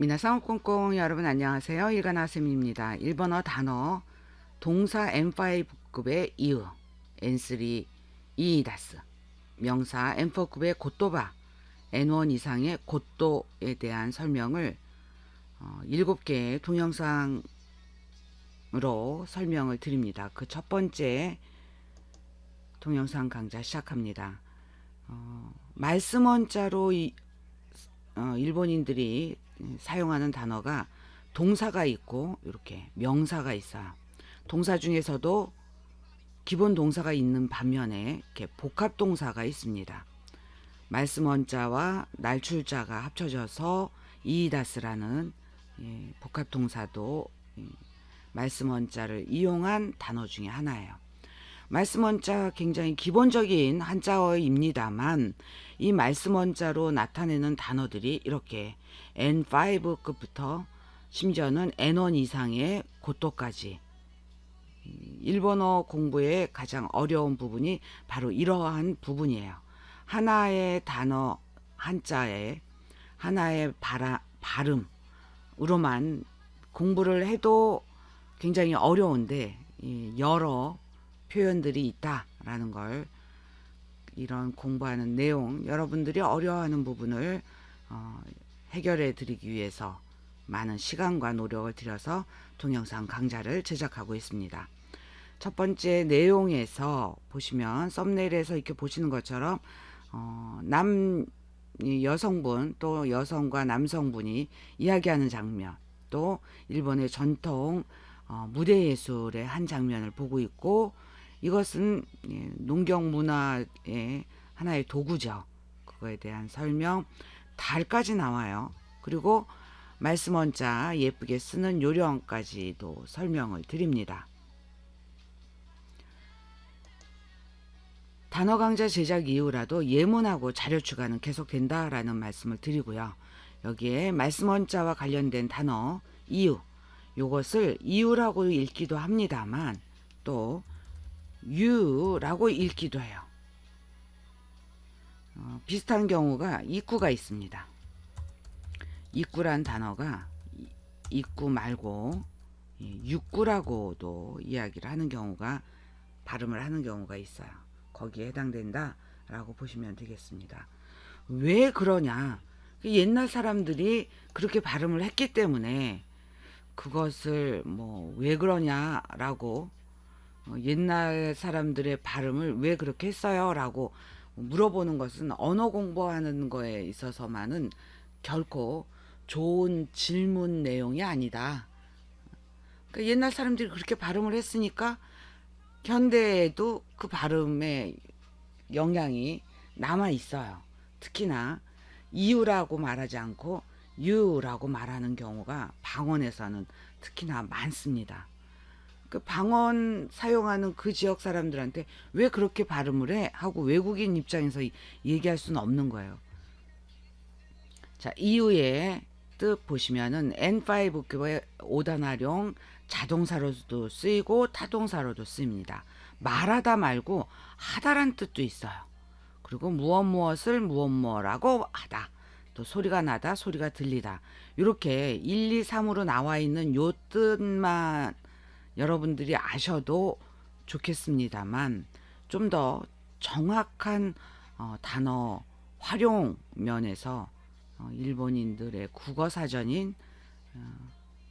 미나상 꽁꽁 여러분 안녕하세요. 일간아쌤입니다. 일본어 단어 동사 N5급의 이으 N3 이이다스 명사 N4급의 곧도바 N1 이상의 곧도에 대한 설명을 어, 7개의 동영상으로 설명을 드립니다. 그 첫 번째 동영상 강좌 시작합니다. 어, 말씀 원자로 이, 어, 일본인들이 사용하는 단어가 동사가 있고 이렇게 명사가 있어요. 동사 중에서도 기본 동사가 있는 반면에 이렇게 복합 동사가 있습니다. 말씀 원자와 날출자가 합쳐져서 이이다스라는 예, 복합 동사도 예, 말씀 원자를 이용한 단어 중에 하나예요. 말씀 원자 굉장히 기본적인 한자어입니다만 이 말씀 원자로 나타내는 단어들이 이렇게 N5급부터 심지어는 N1 이상의 고도까지 일본어 공부의 가장 어려운 부분이 바로 이러한 부분이에요. 하나의 단어 한자에 하나의 발아, 발음으로만 공부를 해도 굉장히 어려운데 이 여러 표현들이 있다라는 걸 이런 공부하는 내용 여러분들이 어려워하는 부분을 어, 해결해 드리기 위해서 많은 시간과 노력을 들여서 동영상 강좌를 제작하고 있습니다. 첫 번째 내용에서 보시면 썸네일에서 이렇게 보시는 것처럼 어, 남이 여성분 또 여성과 남성분이 이야기하는 장면 또 일본의 전통 어, 무대 예술의 한 장면을 보고 있고 이것은 예, 농경 문화의 하나의 도구죠. 그거에 대한 설명 달까지 나와요. 그리고 말씀 원자 예쁘게 쓰는 요령까지도 설명을 드립니다. 단어 강좌 제작 이후라도 예문하고 자료 추가는 계속된다라는 말씀을 드리고요. 여기에 말씀 원자와 관련된 단어 이유 요것을 이유라고 읽기도 합니다만 또 유라고 읽기도 해요. 어, 비슷한 경우가 입구가 있습니다. 입구란 단어가 이- 입구 말고 예, 육구라고도 이야기를 하는 경우가 발음을 하는 경우가 있어요. 거기에 해당된다라고 보시면 되겠습니다. 왜 그러냐? 그 옛날 사람들이 그렇게 발음을 했기 때문에 그것을 뭐 왜 그러냐라고 어, 옛날 사람들의 발음을 왜 그렇게 했어요 라고 물어보는 것은 언어 공부하는 거에 있어서만은 결코 좋은 질문 내용이 아니다. 그러니까 옛날 사람들이 그렇게 발음을 했으니까 현대에도 그 발음의 영향이 남아 있어요. 특히나 이유라고 말하지 않고 유라고 말하는 경우가 방언에서는 특히나 많습니다. 그 방언 사용하는 그 지역 사람들한테 왜 그렇게 발음을 해? 하고 외국인 입장에서 이- 얘기할 수는 없는 거예요. 자, 이유의 뜻 보시면은 N5급의 오단활용 자동사로도 쓰이고 타동사로도 쓰입니다. 말하다 말고 하다란 뜻도 있어요. 그리고 무엇 무엇을 무엇 무엇라고 하다. 또 소리가 나다, 소리가 들리다. 이렇게 1, 2, 3으로 나와 있는 요 뜻만 여러분들이 아셔도 좋겠습니다만 좀 더 정확한 어, 단어 활용 면에서 어, 일본인들의 국어 사전인 어,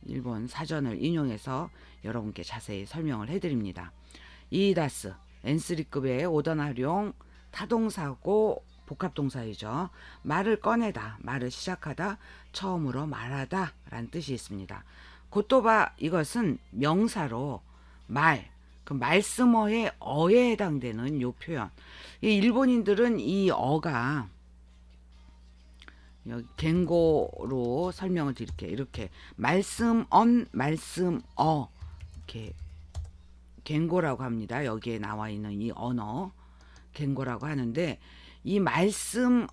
일본 사전을 인용해서 여러분께 자세히 설명을 해드립니다. 이다스 N3급의 오던 활용 타동사고 복합동사이죠. 말을 꺼내다, 말을 시작하다, 처음으로 말하다 라는 뜻이 있습니다. 고토바 이것은 명사로 말, 그 말씀어의 어에 해당되는 요 표현. 이 일본인들은 이 어가 여기 갱고로 설명을 드릴게요. 이렇게 말씀언, 말씀어 이렇게 갱고라고 합니다. 여기에 나와 있는 이 언어 갱고라고 하는데 이 말씀어를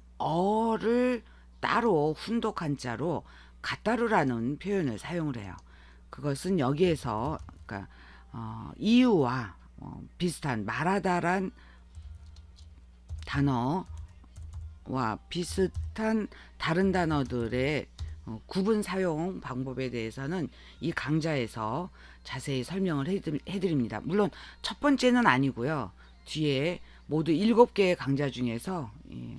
따로 훈독 한자로 가따루라는 표현을 사용을 해요. 그것은 여기에서 그러니까 어, 이유와 어, 비슷한 말하다란 단어와 비슷한 다른 단어들의 어, 구분 사용 방법에 대해서는 이 강좌에서 자세히 설명을 해드, 해드립니다. 물론 첫 번째는 아니고요. 뒤에 모두 일곱 개의 강좌 중에서 예,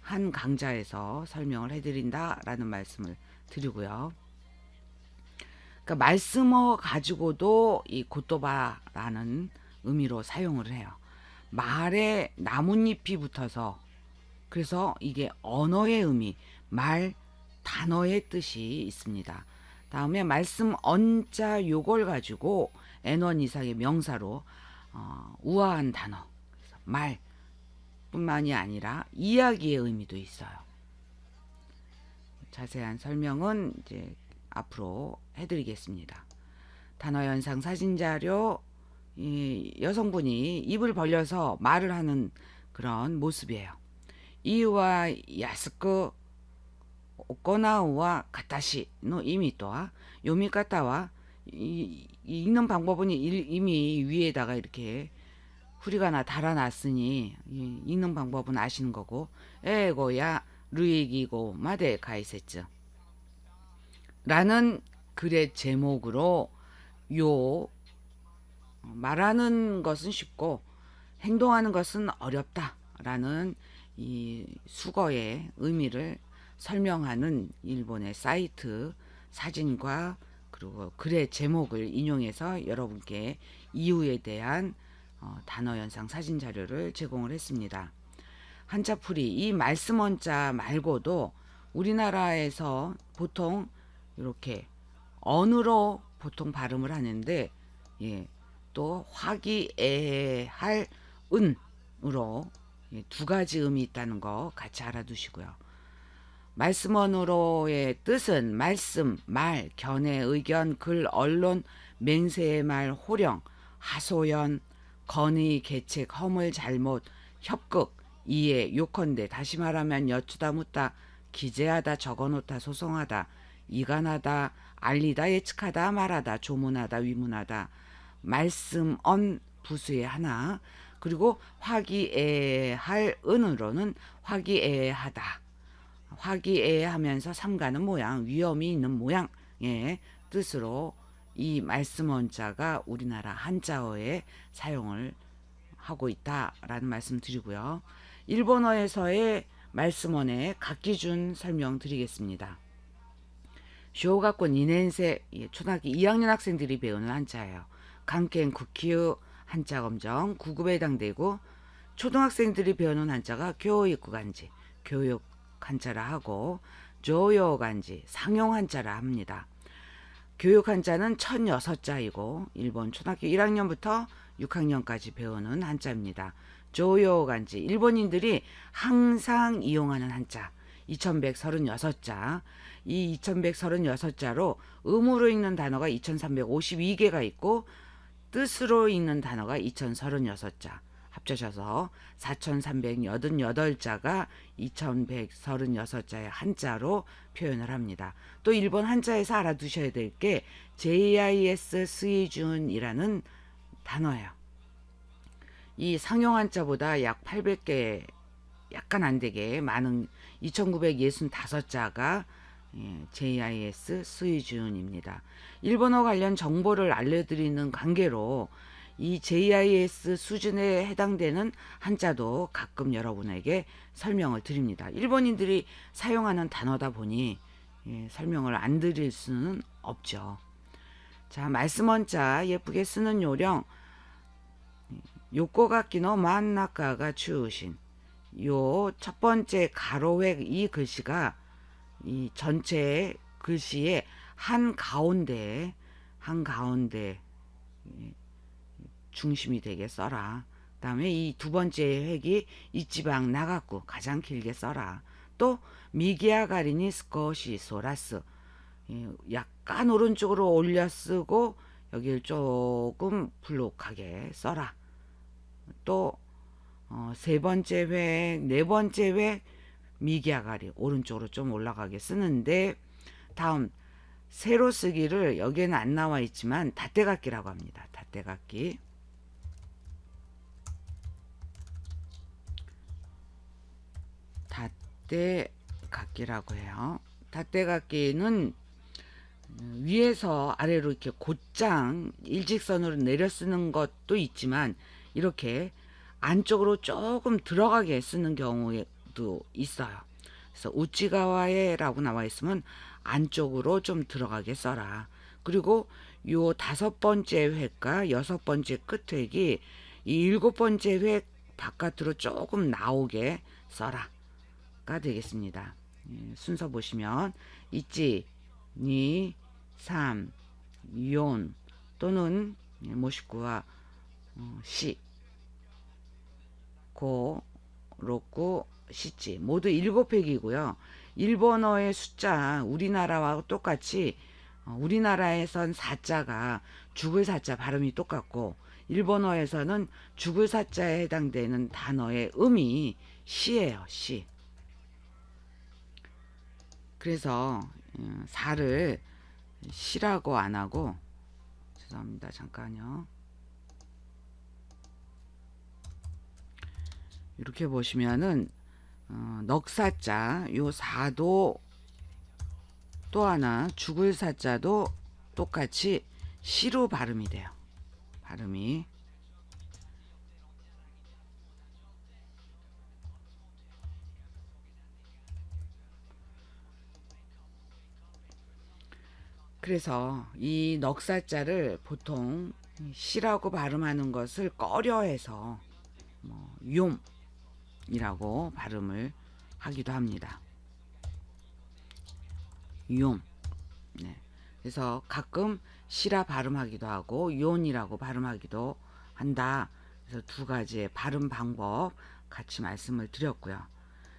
한 강좌에서 설명을 해드린다라는 말씀을 드리고요. 그러니까 말씀어 가지고도 이 고토바라는 의미로 사용을 해요. 말에 나뭇잎이 붙어서 그래서 이게 언어의 의미, 말 단어의 뜻이 있습니다. 다음에 말씀 언자 요걸 가지고 N1 이상의 명사로 어, 우아한 단어, 말뿐만이 아니라 이야기의 의미도 있어요. 자세한 설명은 이제 앞으로 해드리겠습니다. 단어 연상 사진 자료 이 여성분이 입을 벌려서 말을 하는 그런 모습이에요. 이와 야스크 오코나우와 가타시의 이미 이, 이 읽는 방법은 일- 이미 위에다가 이렇게 후리가나 달아놨으니 이 읽는 방법은 아시는 거고 에고야 루이기고 마데 가이세츠 라는 글의 제목으로 요 말하는 것은 쉽고 행동하는 것은 어렵다라는 이 수거의 의미를 설명하는 일본의 사이트 사진과 그리고 글의 제목을 인용해서 여러분께 이유에 대한 어, 단어 연상 사진 자료를 제공을 했습니다. 한자풀이 이 말씀 원자 말고도 우리나라에서 보통 이렇게 언으로 보통 발음을 하는데 예, 또 화기애애할 은으로 예, 두 가지 음이 있다는 거 같이 알아두시고요. 말씀언으로의 뜻은 말씀, 말, 견해, 의견, 글, 언론, 맹세의 말, 호령, 하소연, 건의, 계책, 허물, 잘못, 협극, 이해, 요컨대 다시 말하면 여쭈다 묻다, 기재하다, 적어놓다, 소송하다, 이간하다, 알리다, 예측하다, 말하다, 조문하다, 위문하다, 말씀, 언, 부수의 하나, 그리고 화기애애할 은으로는 화기애애하다. 화기애애하면서 삼가는 모양, 위험이 있는 모양의 뜻으로 이 말씀 원자가 우리나라 한자어에 사용을 하고 있다라는 말씀 드리고요. 일본어에서의 말씀원의 각 기준 설명 드리겠습니다. 쇼가권 2년생 초등학교 2학년 학생들이 배우는 한자예요. 강켄 국기우 한자 검정 9급에 해당되고 초등학생들이 배우는 한자가 교육 간지 교육 한자라 하고 조요 간지 상용 한자라 합니다. 교육 한자는 1006자이고 일본 초등학교 1학년부터 6학년까지 배우는 한자입니다. 조요 간지 일본인들이 항상 이용하는 한자 2136자 이 2136자로 음으로 읽는 단어가 2352개가 있고 뜻으로 읽는 단어가 2036자 합쳐져서 4388자가 2136자의 한자로 표현을 합니다. 또 일본 한자에서 알아두셔야 될 게 JIS 스이준이라는 단어예요. 이 상용 한자보다 약 800개 약간 안 되게 많은 2965자가 예, JIS 수의준입니다. 일본어 관련 정보를 알려드리는 관계로 이 JIS 수준에 해당되는 한자도 가끔 여러분에게 설명을 드립니다. 일본인들이 사용하는 단어다 보니 예, 설명을 안 드릴 수는 없죠. 자, 말씀 원자 예쁘게 쓰는 요령 요코가키노 만나카가 추우신 요 첫 번째 가로획 이 글씨가 이 전체 글씨의 한 가운데 한 가운데 중심이 되게 써라. 그 다음에 이 두 번째 획이 이 지방 나갔고 가장 길게 써라. 또 미기아 가리니 스코시 소라스 예, 약간 오른쪽으로 올려 쓰고 여기를 조금 불룩하게 써라. 또 어, 세 번째 획, 네 번째 획 미기아가리 오른쪽으로 좀 올라가게 쓰는데 다음 세로 쓰기를 여기에는 안 나와 있지만 닷대각기라고 합니다. 닷대각기. 닷대각기라고 해요. 닷대각기는 위에서 아래로 이렇게 곧장 일직선으로 내려 쓰는 것도 있지만 이렇게 안쪽으로 조금 들어가게 쓰는 경우도 있어요. 그래서 우찌가와에라고 나와 있으면 안쪽으로 좀 들어가게 써라. 그리고 요 다섯 번째 획과 여섯 번째 끝 획이 이 일곱 번째 획 바깥으로 조금 나오게 써라가 되겠습니다. 예, 순서 보시면 있지, 니, 삼, 용 또는 예, 모시쿠와 어, 시, 고, 로쿠, 시지 모두 일곱 획이고요. 일본어의 숫자 우리나라와 똑같이 어, 우리나라에선 사자가 죽을 사자 발음이 똑같고 일본어에서는 죽을 사자에 해당되는 단어의 음이 시예요. 시. 그래서 음, 사를 시라고 안 하고 죄송합니다. 잠깐요. 이렇게 보시면은 어, 넉사자 요 사도 또 하나 죽을 사자도 똑같이 시로 발음이 돼요. 발음이 그래서 이 넉사자를 보통 시라고 발음하는 것을 꺼려해서 뭐용 이라고 발음을 하기도 합니다. 용. 네. 그래서 가끔 시라 발음하기도 하고 요이라고 발음하기도 한다. 그래서 두 가지의 발음 방법 같이 말씀을 드렸고요.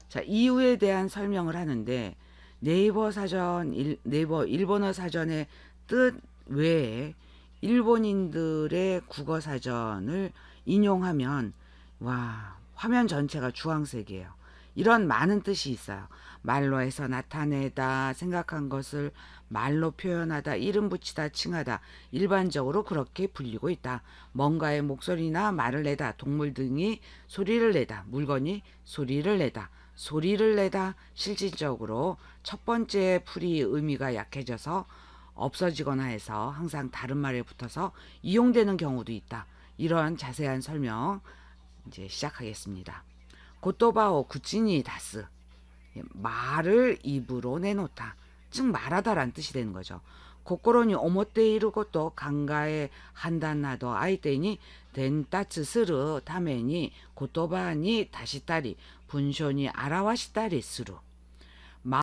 자, 이유에 대한 설명을 하는데 네이버 사전 일, 네이버 일본어 사전의 뜻 외에 일본인들의 국어 사전을 인용하면 와 화면 전체가 주황색이에요. 이런 많은 뜻이 있어요. 말로 해서 나타내다, 생각한 것을 말로 표현하다, 이름 붙이다, 칭하다. 일반적으로 그렇게 불리고 있다. 뭔가의 목소리나 말을 내다, 동물 등이 소리를 내다, 물건이 소리를 내다, 소리를 내다. 실질적으로 첫 번째 풀이 의미가 약해져서 없어지거나 해서 항상 다른 말에 붙어서 이용되는 경우도 있다. 이런 자세한 설명 이제 시작하겠습니다. 고토바오 구치니 다스 예, 말을 입으로 내놓다 즉 말하다란 뜻이 되는 거죠. 고코로니 오모테 것도 강가에 한단나도 아이테니 덴타츠 스르 타메니 고토바니 다시따리 분쇼니 아라와시따리 스루